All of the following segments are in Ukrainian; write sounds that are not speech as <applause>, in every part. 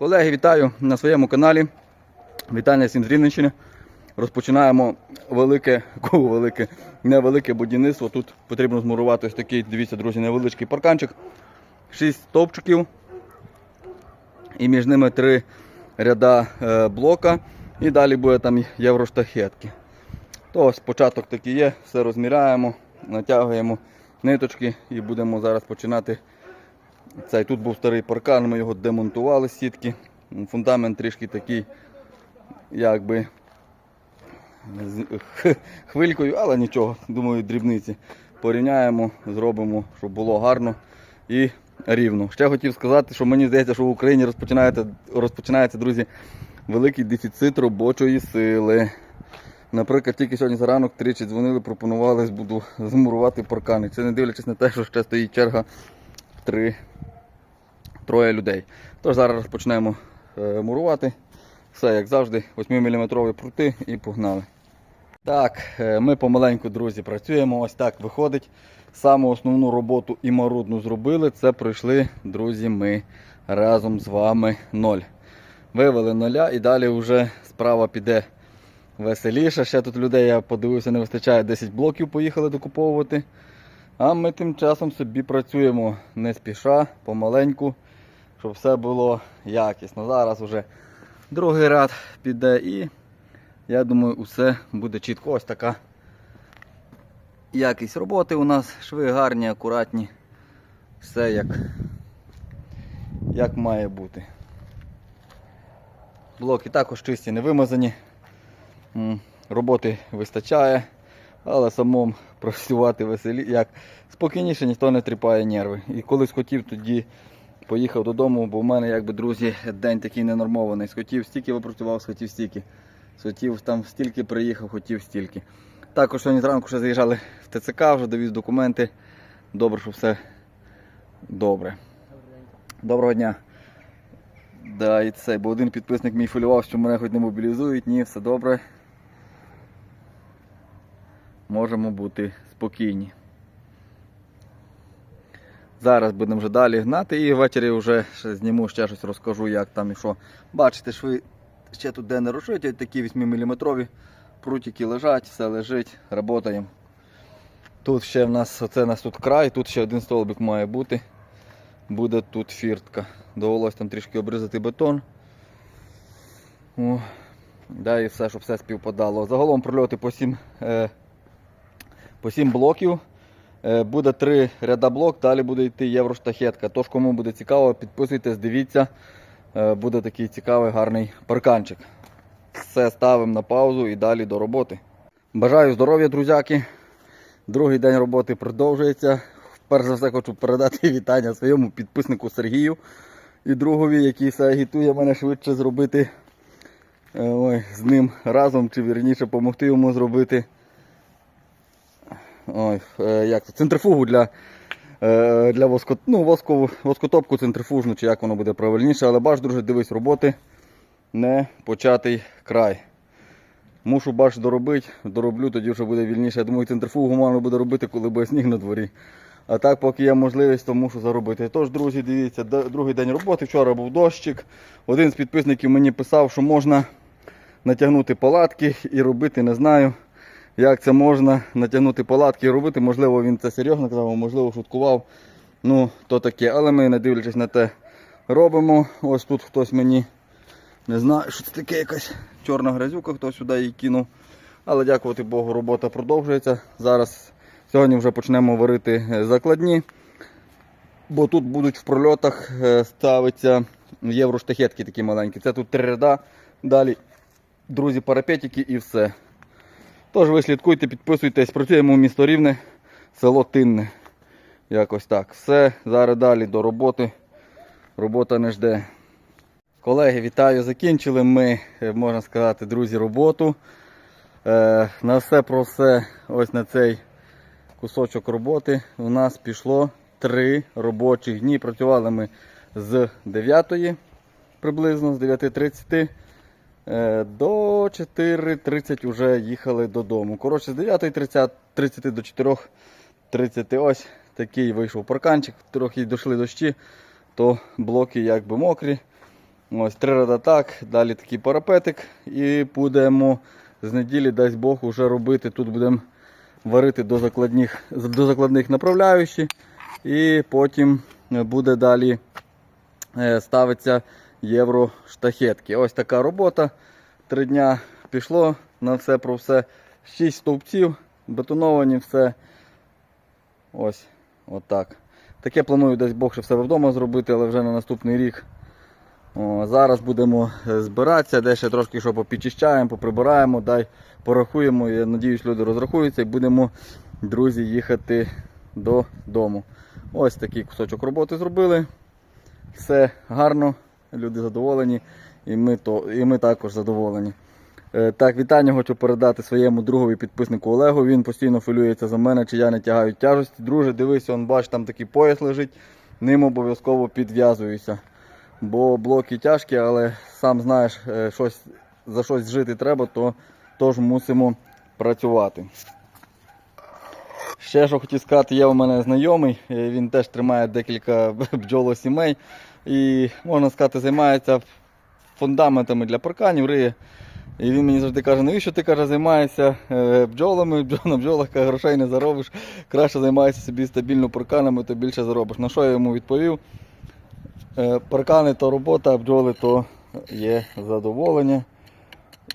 Колеги, вітаю на своєму каналі. Вітання всім з Рівненщини. Розпочинаємо велике, <laughs> кого велике, невелике будівництво. Тут потрібно змурувати ось такий, дивіться, друзі, невеличкий парканчик. Шість стовпчиків. І між ними три ряда е, блока. І далі буде там євроштахетки. То ось початок такий є, все розміряємо, натягуємо ниточки і будемо зараз починати. Цей тут був старий паркан, ми його демонтували сітки. Фундамент трішки такий, якби <laughs> хвилькою, але нічого, думаю, дрібниці. Порівняємо, зробимо, щоб було гарно і рівно. Ще хотів сказати, що мені здається, що в Україні розпочинається, розпочинається друзі, великий дефіцит робочої сили. Наприклад, тільки сьогодні заранок тричі дзвонили, пропонували збуду змурувати паркани. Це не дивлячись на те, що ще стоїть черга три троє людей. Тож зараз розпочнемо е, мурувати. Все як завжди, 8-мм прути і погнали. Так, е, ми помаленьку, друзі, працюємо. Ось так виходить. Саму основну роботу і марудну зробили. Це пройшли, друзі, ми разом з вами ноль. Вивели нуля і далі вже справа піде веселіше. Ще тут людей, я подивився, не вистачає 10 блоків, поїхали докуповувати. А ми тим часом собі працюємо не спіша, помаленьку, щоб все було якісно. Зараз вже другий ряд піде і я думаю, усе буде чітко. Ось така якість роботи у нас, шви гарні, акуратні. Все як, як має бути. Блоки також чисті, не вимазані. Роботи вистачає, але самому працювати веселі, як спокійніше ніхто не тріпає нерви. І колись хотів, тоді поїхав додому, бо в мене, якби, друзі, день такий ненормований. Схотів стільки випрацював, схотів стільки. Схотів там стільки приїхав, хотів стільки. Також сьогодні зранку ще заїжджали в ТЦК, вже довіз документи. Добре, що все добре. Доброго дня. Да, і це, бо один підписник мій фолював, що мене хоч не мобілізують, ні, все добре. Можемо бути спокійні. Зараз будемо вже далі гнати і ввечері вже зніму, ще щось розкажу, як там і що. Бачите, шви ще тут де не рушить, такі 8-мм прутики лежать, все лежить, працюємо. Тут ще в нас, оце у нас тут край, тут ще один столбик має бути. Буде тут фіртка. Довелось там трішки обрізати бетон. О, да, і все, щоб все співпадало. Загалом прольоти по 7, е, по 7 блоків. Е, Буде три ряда блок, далі буде йти євроштахетка. Тож, кому буде цікаво, підписуйтесь, дивіться. Е, Буде такий цікавий гарний парканчик. Все ставимо на паузу і далі до роботи. Бажаю здоров'я, друзяки. Другий день роботи продовжується. Перш за все хочу передати <laughs> вітання своєму підписнику Сергію і другові, який все агітує мене швидше зробити е, ой, з ним разом, чи вірніше допомогти йому зробити ой, е, як це, центрифугу для, е, для воско, ну, воскову, воскотопку центрифужну, чи як воно буде правильніше, але бач, друже, дивись, роботи не початий край. Мушу бач доробити, дороблю, тоді вже буде вільніше. Я думаю, центрифугу можна буде робити, коли буде сніг на дворі. А так, поки є можливість, то мушу заробити. Тож, друзі, дивіться, другий день роботи. Вчора був дощик. Один з підписників мені писав, що можна натягнути палатки і робити, не знаю, як це можна натягнути палатки і робити. Можливо, він це серйозно казав, можливо, шуткував. Ну, то таке. Але ми, не дивлячись на те, робимо. Ось тут хтось мені не знаю, що це таке якась чорна грязюка, хтось сюди її кинув. Але дякувати Богу, робота продовжується. Зараз сьогодні вже почнемо варити е, закладні, бо тут будуть в прольотах е, ставитися євроштахетки такі маленькі. Це тут три ряда. Далі, друзі, парапетики і все. Тож ви слідкуйте, підписуйтесь, працюємо в місто Рівне, село Тинне. Якось так. Все, зараз далі до роботи. Робота не жде. Колеги, вітаю! Закінчили ми, е, можна сказати, друзі, роботу. Е, на все про все, ось на цей кусочок роботи у нас пішло 3 робочих дні. Працювали ми з 9 приблизно, з 9.30 е, до 4.30 вже їхали додому. Коротше, з 9.30 до 4.30 ось такий вийшов парканчик, трохи дійшли дощі, то блоки якби мокрі. Ось три ряда так, далі такий парапетик. І будемо з неділі, дасть Бог, уже робити. Тут будемо варити до закладних, до закладних направляючі. І потім буде далі е, ставиться євроштахетки. Ось така робота. Три дня пішло на все про все. Шість стовпців, бетоновані, все. Ось, отак. Таке планую десь Бог ще в себе вдома зробити, але вже на наступний рік. О, зараз будемо е, збиратися, де ще трошки що попідчищаємо, поприбираємо, дай порахуємо. Я надіюсь, люди розрахуються і будемо, друзі, їхати додому. Ось такий кусочок роботи зробили. Все гарно, люди задоволені, і ми, то, і ми також задоволені. Е, Так, вітання хочу передати своєму другові підписнику Олегу. Він постійно хвилюється за мене, чи я не тягаю тяжесті. Друже, дивися, он бач, там такий пояс лежить, ним обов'язково підв'язуюся. Бо блоки тяжкі, але сам знаєш, е, щось, за щось жити треба, то тож мусимо працювати. Ще що хотів сказати, є у мене знайомий, е, він теж тримає декілька <laughs> бджолосімей і, можна сказати, займається фундаментами для парканів, риє. І він мені завжди каже, навіщо ти каже, займаєшся е, бджолами, <laughs> на бджолах каже, грошей не заробиш, краще займайся собі стабільно парканами, то більше заробиш. На що я йому відповів? Е, Паркани то робота, а бджоли то є задоволення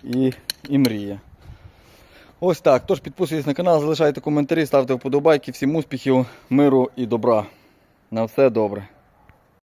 і, і мрія. Ось так. Тож підписуйтесь на канал, залишайте коментарі, ставте вподобайки. Всім успіхів, миру і добра. На все добре.